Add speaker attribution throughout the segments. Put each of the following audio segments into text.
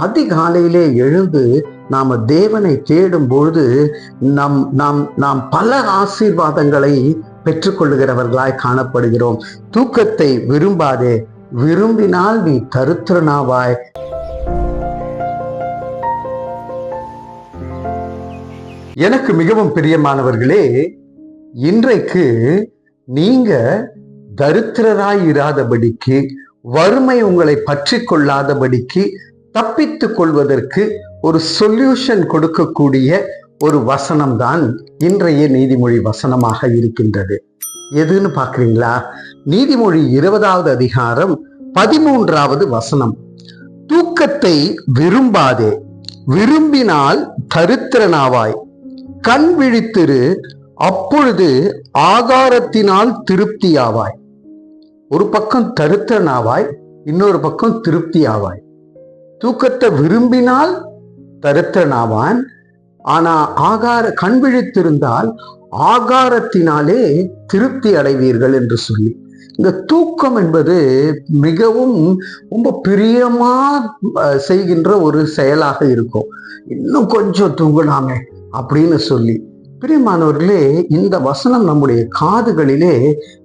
Speaker 1: அதிகாலையிலே எழுந்து நாம தேவனை தேடும் பொழுது நம் நாம் நாம் பல ஆசீர்வாதங்களை பெற்றுக்கொள்ளுகிறவர்களாய் காணப்படுகிறோம். தூக்கத்தை விரும்பாதே விரும்பினால் நீ தருத்திரனாவாய். எனக்கு மிகவும் பிரியமானவர்களே இன்றைக்கு நீங்க தரித்திரராய் இராதபடிக்கு வறுமை உங்களை பற்றி கொள்ளாதபடிக்கு தப்பித்து கொள்வதற்கு ஒரு சொல்யூஷன் கொடுக்கக்கூடிய ஒரு வசனம் தான் இன்றைய நீதிமொழி வசனமாக இருக்கின்றது. எதுன்னு பாக்குறீங்களா நீதிமொழி இருபதாவது அதிகாரம் பதிமூன்றாவது வசனம். தூக்கத்தை விரும்பாதே விரும்பினால் தருத்திரனாவாய். கண் விழித்திரு அப்பொழுது ஆகாரத்தினால் திருப்தியாவாய். ஒரு பக்கம் தருத்திரனாவாய் இன்னொரு பக்கம் திருப்தியாவாய். தூக்கத்தை விரும்பினால் தருத்திரனாவான். ஆனா ஆகார கண் விழித்திருந்தால் ஆகாரத்தினாலே திருப்தி அடைவீர்கள் என்று சொல்லி. இந்த தூக்கம் என்பது மிகவும் ரொம்ப பிரியமா செய்கின்ற ஒரு செயலாக இருக்கும். இன்னும் கொஞ்சம் தூங்கலாமே அப்படின்னு சொல்லி. பிரியமானவர்களே இந்த வசனம் நம்முடைய காதுகளிலே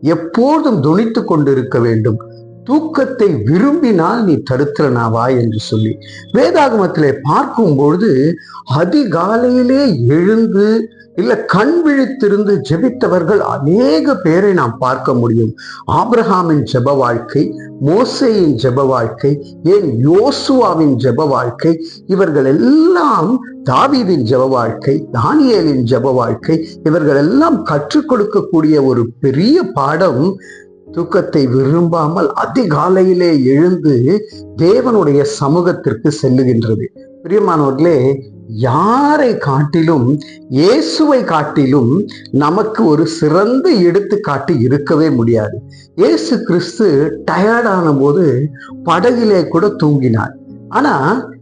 Speaker 1: எப்போதும் துணித்து கொண்டிருக்க வேண்டும். தூக்கத்தை விரும்பினால் நீ தருத்திரனாவா என்று சொல்லி வேதாகமத்திலே பார்க்கும் பொழுது அதிகாலையிலே எழுந்து இல்ல கண் விழித்திருந்து ஜெபித்தவர்கள் அநேக பேரை நாம் பார்க்க முடியும். ஆப்ரஹாமின் ஜெப வாழ்க்கை மோசேயின் ஜெப வாழ்க்கை ஏன் யோசுவாவின் ஜெப வாழ்க்கை இவர்கள் எல்லாம் தாவீதின் ஜெப வாழ்க்கை தானியலின் ஜெப வாழ்க்கை இவர்கள் எல்லாம் கற்றுக் கொடுக்கக்கூடிய ஒரு பெரிய பாடம் தூக்கத்தை விரும்பாமல் அதிகாலையிலே எழுந்து தேவனுடைய சமூகத்திற்கு செல்லுகின்றது. பிரியமானவர்களே யாரை காட்டிலும் இயேசுவை காட்டிலும் நமக்கு ஒரு சிறந்த எடுத்துக்காட்டு இருக்கவே முடியாது. இயேசு கிறிஸ்து டயர்டான போது படகிலே கூட தூங்கினார். ஆனா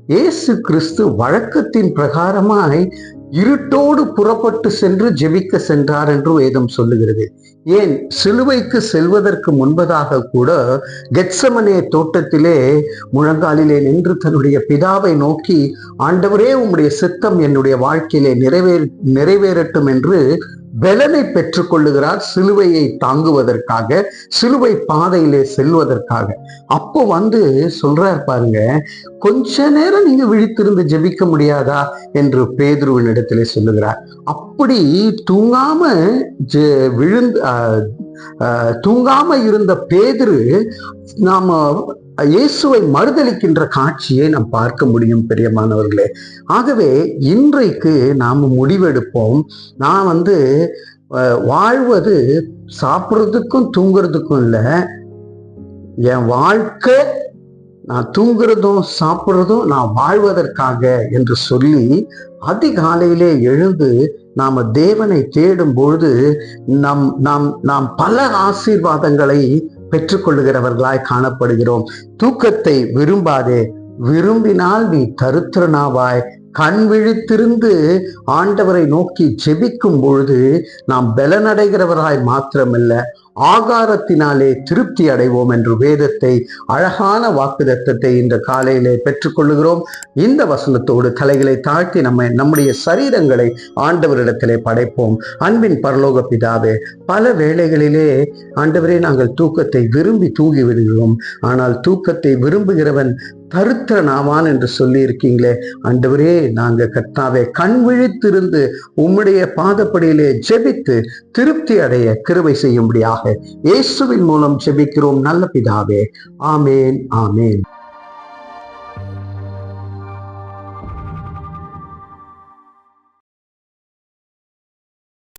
Speaker 1: இயேசு கிறிஸ்து வழக்கத்தின் பிரகாரமாய் இருட்டோடு புறப்பட்டு சென்று ஜெபிக்க சென்றார் என்று வேதம் சொல்லுகிறது. ஏன்? சிலுவைக்கு செல்வதற்கு முன்பதாக கூட கெட்சமனே தோட்டத்திலே முழங்காலிலே நின்று தன்னுடைய பிதாவை நோக்கி ஆண்டவரே உம்முடைய சித்தம் என்னுடைய வாழ்க்கையிலே நிறைவே நிறைவேறட்டும் என்று பலனை பெற்றுக்கொள்ளுகிறார் சிலுவையை தாங்குவதற்காக சிலுவை பாதையிலே செல்வதற்காக. அப்போ வந்து சொல்றார் பாருங்க கொஞ்ச நேரம் நீங்க விழித்திருந்து ஜெபிக்க முடியாதா? என்று பேதுருவின் இடத்திலே சொல்லுகிறார். அப்படி தூங்காம ஜெ- விழுந்து தூங்காம இருந்த பேதுரு நாம இயேசுவை மறுதளிக்கின்ற காட்சியை நாம் பார்க்க முடியும் பெரியமானவர்களே. ஆகவே இன்றைக்கு நாம் முடிவெடுப்போம். நான் வந்து வாழ்வது சாப்பிட்றதுக்கும் தூங்குறதுக்கும் இல்லை. என் வாழ்க்கை நான் தூங்குறதும் சாப்பிட்றதும் நான் வாழ்வதற்காக என்று சொல்லி அதிகாலையிலே எழுந்து நாம் தேவனை தேடும் பொழுது நம் நாம் நாம் பல ஆசீர்வாதங்களை பெற்றுக்கொள்ளுகிறவர்களாய் காணப்படுகிறோம். தூக்கத்தை விரும்பாதே விரும்பினால் நீ தருத்திரனாவாய். கண் விழித்திருந்து ஆண்டவரை நோக்கி ஜெபிக்கும் பொழுது நாம் பலனடைகிறவராய் மாத்திரமல்ல ஆகாரத்தினாலே திருப்தி அடைவோம் என்று வேதத்தை அழகான வாக்குதத்தத்தை இந்த காலையிலே பெற்றுக்கொள்ளுகிறோம். இந்த வசனத்தோடு தலைகளை தாழ்த்தி நம்ம நம்முடைய சரீரங்களை ஆண்டவரிடத்திலே படைப்போம். அன்பின் பரலோக பிதாவே பல வேளைகளிலே ஆண்டவரே நாங்கள் தூக்கத்தை விரும்பி தூங்கி விடுகிறோம். ஆனால் தூக்கத்தை விரும்புகிறவன் தருத்திரனாவான் என்று சொல்லி இருக்கீங்களே ஆண்டவரே நாங்க கர்த்தாவே கண் விழித்திருந்து உம்முடைய பாதப்படியிலே ஜெபித்து திருப்தி அடைய கிருவை செய்யும்படியாக இயேசுவின் மூலம் ஜெபிக்கிறோம் நல்ல பிதாவே. ஆமேன் ஆமேன்.